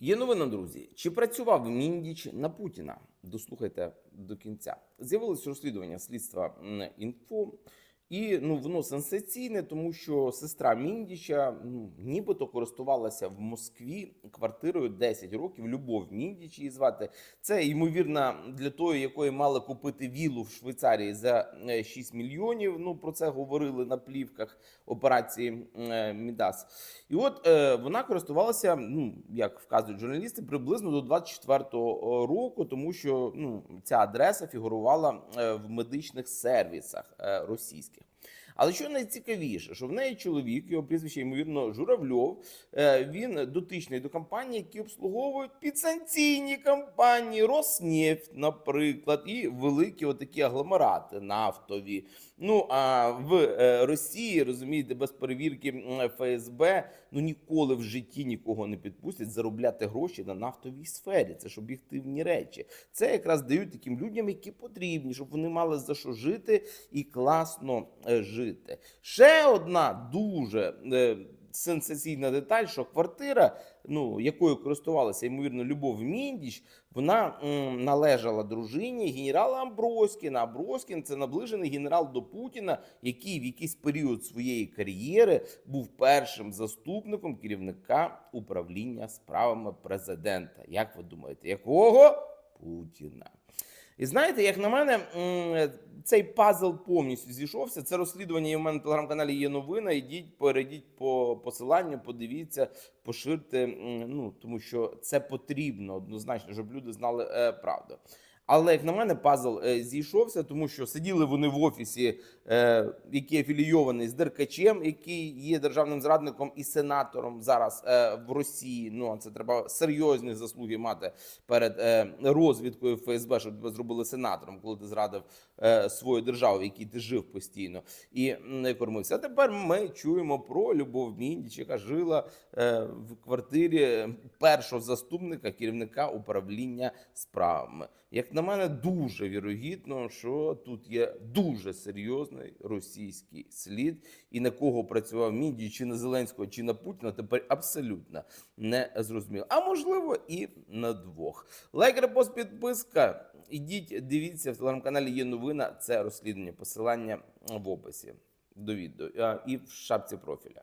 Є новина, друзі. Чи працював Міндіч на Путіна? Дослухайте до кінця. З'явилось розслідування слідства інфо. І ну воно сенсаційне, тому що сестра Міндіча ну, нібито користувалася в Москві квартирою 10 років. Любов Міндіч її звати. Це ймовірно для тої, якої мали купити віллу в Швейцарії за е, 6 мільйонів. Ну про це говорили на плівках операції е, Мідас. І от е, вона користувалася, ну як вказують журналісти, приблизно до 24-го року, тому що ну ця адреса фігурувала е, в медичних сервісах е, російських. Але що найцікавіше, що в неї чоловік, його прізвище, ймовірно, Журавльов, е, він дотичний до компаній, які обслуговують підсанкційні компанії, Роснефть, наприклад, і великі отакі агломерати нафтові. Ну а в е, Росії, розумієте, без перевірки ФСБ ну ніколи в житті нікого не підпустять заробляти гроші на нафтовій сфері. Це ж об'єктивні речі. Це якраз дають таким людям, які потрібні, щоб вони мали за що жити і класно е, жити. Ще одна дуже. е, Сенсаційна деталь, що квартира, ну якою користувалася ймовірно Любов Міндіч, вона м, належала дружині генерала Амброскіна. Амброскін це наближений генерал до Путіна, який в якийсь період своєї кар'єри був першим заступником керівника управління справами президента. Як ви думаєте, якого Путіна? І знаєте, як на мене, цей пазл повністю зійшовся. Це розслідування є в мене в телеграм-каналі є новина. Йдіть, перейдіть по посиланню, подивіться, поширте. Ну тому що це потрібно однозначно, щоб люди знали е, правду. Але як на мене, пазл е, зійшовся, тому що сиділи вони в офісі, е, який афілійований з Деркачем, який є державним зрадником і сенатором зараз е, в Росії. Ну це треба серйозні заслуги мати перед розвідкою ФСБ, щоб тебе зробили сенатором, коли ти зрадив свою державу, в якій ти жив постійно і не кормився. А тепер ми чуємо про Любов Міндіч, яка жила в квартирі першого заступника керівника управління справами. Як на мене, дуже вірогідно, що тут є дуже серйозний російський слід, і на кого працював Міндіч, чи на Зеленського, чи на Путіна, тепер абсолютно не зрозуміло. А можливо, і на двох. Лайк, репост, підписка. Ідіть, дивіться в телеграм-каналі. Є новина. Це розслідування. Посилання в описі до відео і в шапці профіля.